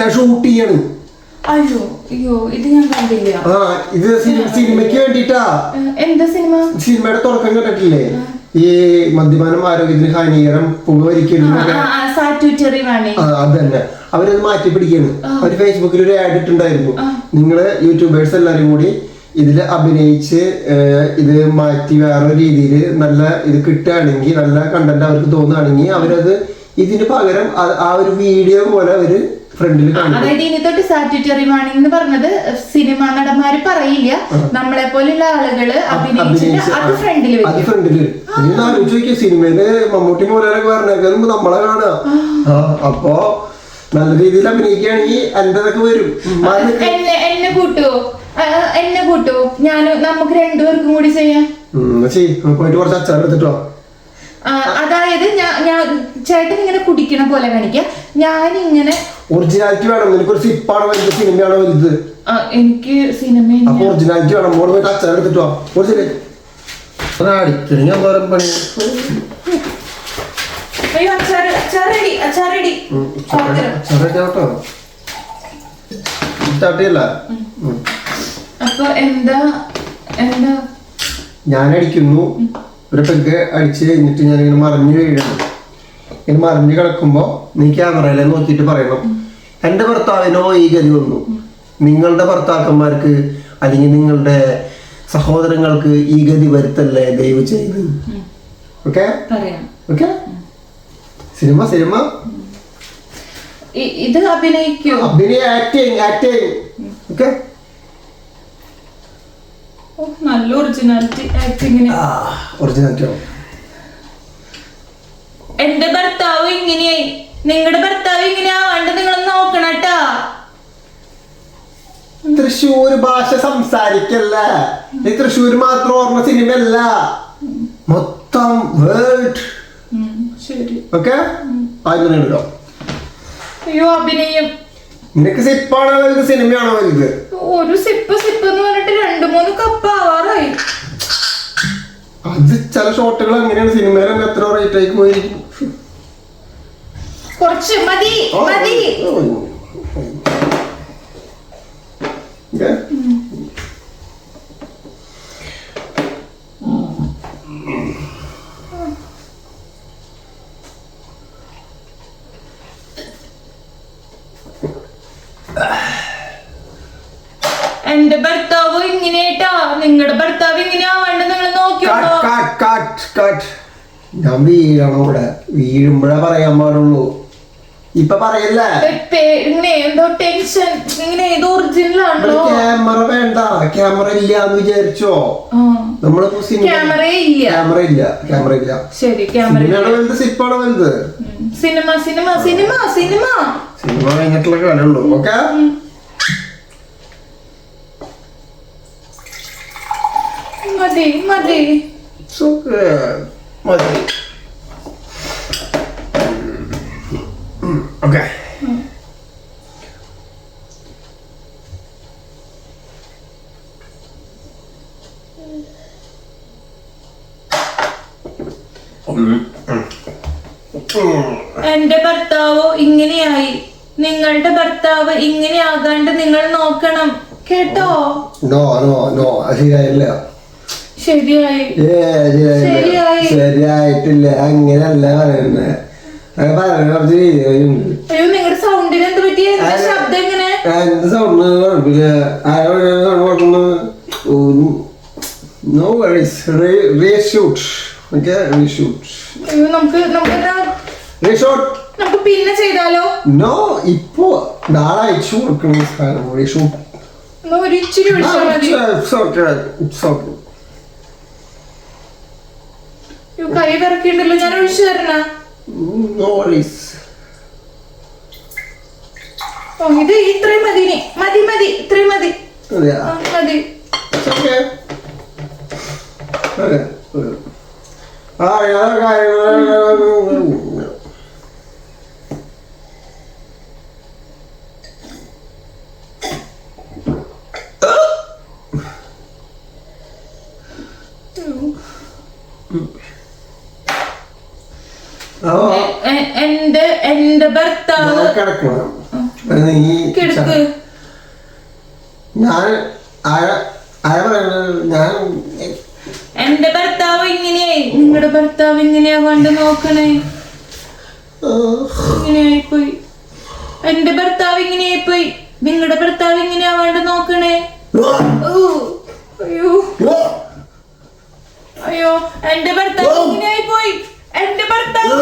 കണ്ടില്ല ഷൂട്ട് ചെയ്യാണ്. അയ്യോ അയ്യോ ഇത് ഞാൻ കണ്ടില്ല. ആ ഇത് സിനി- സിനിമയ്ക്ക് വേണ്ടിട്ടാ എന്താ സിനിമ? സിനിമയുടെ തുടക്കം കണ്ടിട്ടില്ലേ? ഈ മദ്യപാനം ആരോഗ്യത്തിന് ഹാനികരം പുകവലിക്കരുത് സാറ്റുറ്ററി വാണി. ആ, അത് അവരത് മാറ്റി പിടിക്കാണ്. അവർ ഫേസ്ബുക്കിൽ ഒരു ആഡ് ഇട്ടുണ്ടായിരുന്നു നിങ്ങൾ യൂട്യൂബേഴ്സ് എല്ലാരും കൂടി ഇതിൽ അഭിനയിച്ച് ഇത് മാറ്റി വേറെ രീതിയിൽ നല്ല ഇത് കിട്ടുകയാണെങ്കിൽ നല്ല കണ്ടന്റ് അവർക്ക് തോന്നുകയാണെങ്കിൽ അവരത് ഇതിന് പകരം ആ ഒരു വീഡിയോ പോലെ അവർ ഫ്രണ്ടിൽ അതായത് ഇനി തൊട്ട് സാറ്റുറ്ററി വാണി എന്ന് പറഞ്ഞത് സിനിമാ നടന്മാര് പറയില്ല. നമ്മളെ പോലെയുള്ള ആളുകൾ അഭിനയിച്ചിട്ട് അഭിനയിച്ച് അത് ഫ്രണ്ടിൽ അത് വെക്കും. ഫ്രണ്ടിൽ. നീ ആലോചിച്ച് നോക്കിയ സിനിമയിൽ മമ്മൂട്ടി മോലാലൊക്കെ പറഞ്ഞേക്കുന്നത് നമ്മളെ കാണുക. അപ്പോ നല്ല രീതിയിൽ അഭിനയിക്കുകയാണെങ്കിൽ എന്റേതൊക്കെ വരും. എന്നെ എന്നെ കൂട്ടുവോ എന്നെ കൂട്ടുവോ ഞാൻ നമുക്ക് രണ്ടുപേർക്കും കൂടി ചെയ്യാം. പോയിട്ട് കുറച്ച് അച്ചാർ എടുത്തിട്ടോ അതായത് ഞാൻ ഞാൻ ചേട്ടൻ ഇങ്ങനെ കുടിക്കണ പോലെ കാണിക്കാം. ഞാൻ ഇങ്ങനെ ഒറിജിനാലിറ്റി വേണം. നിനക്കൊരു സിപ്പാണോ? വലുത് സിനിമയാണോ വലുത്? ആ, എനിക്ക് സിനിമ അപ്പൊ ഒറിജിനാലിറ്റി വേണം. മോൾ പോയിട്ട് അച്ചാർ എടുത്തിട്ടോ ഒറിജിനൽ പണി. അയ്യോ അച്ചാറ് അച്ചാറടി അച്ചാറടി കേട്ടോ സ്റ്റാർട്ട് ചെയ്യല്ല? അപ്പൊ എന്താ എന്താ? ഞാൻ അടിക്കുന്നു ഒരു പെഗ് അടിച്ച് കഴിഞ്ഞിട്ട് ഞാൻ ഇങ്ങനെ മറിഞ്ഞു വീഴണം. ഇങ്ങനെ മറിഞ്ഞു കിടക്കുമ്പോൾ നീ ക്യാമറയിലെ നോക്കിയിട്ട് പറയണം. എന്റെ ഭർത്താവിനോ ഈ ഗതി വന്നു. നിങ്ങളുടെ ഭർത്താക്കന്മാർക്ക് അല്ലെങ്കിൽ നിങ്ങളുടെ സഹോദരങ്ങൾക്ക് ഈ ഗതി വരുത്തല്ലേ ദയവ് ചെയ്ത്? Okay okay cinema cinema. ഇത് അഭിനയിക്കും. അഭിനയ ആക്ടിങ് ആക്ടിങ് ഓക്കെ ഓ, നല്ല ഒറിജിനാലിറ്റി ആക്ടിങ്ങിന് ഒറിജിനാലിറ്റി ആവും. എന്റെ ഭർത്താവ് ഇങ്ങനെയായി. നിങ്ങളുടെ ഭർത്താവ് ഇങ്ങനെ ആവാണ്ട് നിങ്ങൾ നോക്കണട്ടാ തൃശ്ശൂർ ഭാഷ സംസാരിക്കല്ല. ഈ തൃശ്ശൂർ മാത്രം ഓർമ്മ സിനിമയല്ല. മൊത്തം വേൾഡ് ശരി. ഓക്കെ അയ്യോ അഭിനയം. നിനക്ക് സിപ്പാണോ വലുത് സിനിമയാണോ വലുത്? ഒരു സിപ്പ് സിപ്പ് എന്ന് പറഞ്ഞിട്ട് രണ്ട് മൂന്ന് കപ്പ് ആവാറായി. അത് ചില ഷോട്ടുകൾ എങ്ങനെയാണ് സിനിമയിൽ തന്നെ എത്ര റേറ്റ് ആയി പോയിരിക്കും? കുറച്ച് മതി മതി Okay? എന്റെ ഭർത്താവ് ഇങ്ങനെയായിട്ടാ നിങ്ങളുടെ ഭർത്താവ് ഇങ്ങനെ ആവാണ്ട് നിങ്ങൾ cut. ഞാൻ വീഴണം ഇവിടെ. വീഴുമ്പോഴേ പറയാൻ പാടുള്ളൂ. ഇപ്പൊ പറയല്ലേ? എന്തോ ടെൻഷൻ ഇങ്ങനെ ഏതോ ഒറിജിനൽ ആണല്ലോ. ക്യാമറ വേണ്ട. ക്യാമറ ഇല്ല എന്ന് വിചാരിച്ചോ നമ്മൾ സിനിമ ക്യാമറ ഇല്ല. ക്യാമറ ഇല്ല. ക്യാമറ ഇല്ല. ശരി ക്യാമറ വലുത്? സിപ്പാണ് വലുത്? Cinema cinema cinema cinema cinema കഴിഞ്ഞിട്ടുള്ള കാര്യമുള്ളൂ ഓക്കെ മതി മതി. മതി. ഓക്കെ എന്റെ ഭർത്താവ് ഇങ്ങനെയായി. നിങ്ങളുടെ ഭർത്താവ് ഇങ്ങനെ ആകാണ്ട് നിങ്ങൾ നോക്കണം. കേട്ടോ? നോ നോ നോ ശരിയായില്ല. ശരിയായിട്ടില്ല. അങ്ങനെയല്ല പറയുന്നത് no worries reshoot okay reshoot അയ്യോ നമുക്ക് നമുക്ക് പിന്നെ ചെയ്താലോ? നോ ഇപ്പോ നാളെ അയച്ചു കൊടുക്കണം സാധനം റീഷൂട്ട് എന്നാ ഒരു ഇച്ചിരി ഒഴിച്ചാൽ മതി. അയ്യോ, കൈ വിറക്കിണ്ടല്ലോ ഞാൻ ഒഴിച്ചു തരണ. നോ വറീസ് ഓ ഇത് ഇത്രയും മതി. മതി മതി. ഇത്രയും മതി. മതി. ആ കാര്യങ്ങൾ ഓ എ- എ- എന്റെ എന്റെ ഭർത്താവ്. കിടക്കണം നീ കിടക്ക്. ഞാൻ ആയ ആയ പറയുന്നത് ഞാൻ എന്റെ ഭർത്താവ് ഇങ്ങനെയായി. നിങ്ങളുടെ ഭർത്താവ് ഇങ്ങനെയാ കണ്ട് നോക്കണേ. ഇങ്ങനെയായി പോയി എന്റെ ഭർത്താവ് ഇങ്ങനെയായി പോയി നിങ്ങളുടെ ഭർത്താവ് ഇങ്ങനെയാ കണ്ട് നോക്കണേ. അയ്യോ. അയ്യോ എന്റെ ഭർത്താവ് ഇങ്ങനെയായി പോയി എന്റെ ഭർത്താവ്.